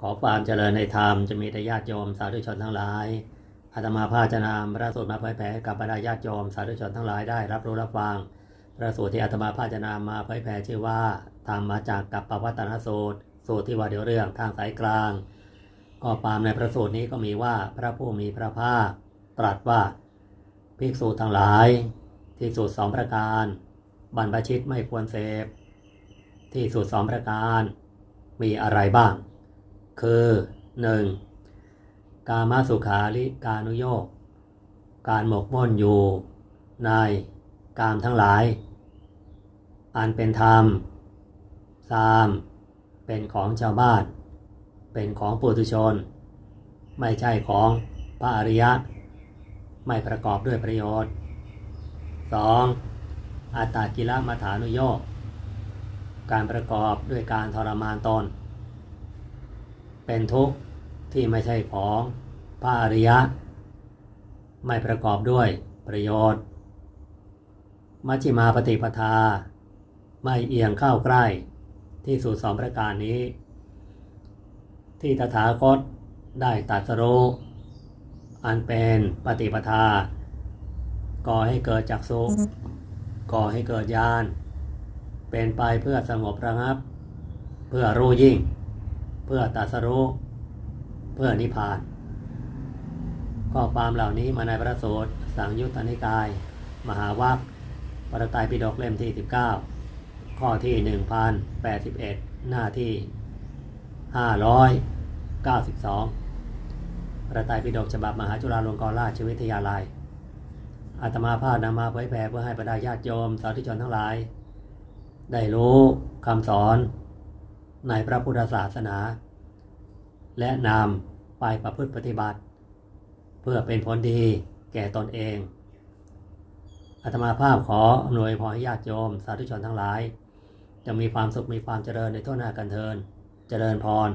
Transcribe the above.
ขอความเจริญในธรรมจะมีแต่ญาติโยมสาธุชนทั้งหลาย อาตมาภาจะนำพระสูตรมาเผยแผ่กับบรรดาญาติโยมสาธุชนทั้งหลายได้รับรู้รับฟัง พระสูตรที่อาตมาภาจะนำมาเผยแผ่ชื่อว่าทำมมาจากกับปวัตตนสูตร สูตรที่ว่าเดี๋ยวเรื่องทางสายกลาง ก็ปามในพระสูตรนี้ก็มีว่าพระผู้มีพระภาคตรัสว่าภิกษุทั้งหลาย ที่สุดสองประการ บรรพชิตไม่ควรเสพ ที่สุดสองประการ มีอะไรบ้าง คือ 1. กามาสุขาริการนุโยกการหมกมุ่นอยู่ในกามทั้งหลาย อันเป็นธรรม 3. เป็นของชาวบ้าน เป็นของปุถุชน ไม่ใช่ของพระอริยะ ไม่ประกอบด้วยประโยชน์ 2. อัตตากิลมัฐานุโยกการประกอบด้วยการทรมานตน เป็นทุกข์ที่ไม่ใช่ของพระอริยะ ไม่ประกอบด้วยประโยชน์ มัชฌิมาปฏิปทา ไม่เอียงเข้าใกล้ที่สุดสองประการนี้ ที่ตถาคตได้ตัดสรู้อันเป็นปฏิปทา ก่อให้เกิดจักสุก่อให้เกิดญาณเป็นไปเพื่อสงบระงับ เพื่อรู้ยิ่ง เพื่อตัสรู้เพื่อนิพพานข้อความเหล่านี้มาในพระสูตรสังยุตตนิกาย มหาวัคปรตายปิฎกเล่มที่ 19 ข้อที่ 1081 หน้าที่ 592พระไตรปิฎกฉบับมหาจุฬาลงกรณราชวิทยาลัยอาตมาภาพนำมาเผยแผ่เพื่อให้บรรดาญาติโยมสาธุชนทั้งหลาย ได้รู้คำสอน ในพระพุทธศาสนา และนำไปประพฤติปฏิบัติ เพื่อเป็นผลดีแก่ตนเองอาตมาภาพขออำนวยพรให้ญาติโยม สาธุชนทั้งหลาย จะมีความสุขมีความเจริญในทั่วหน้ากันเทิน เจริญพร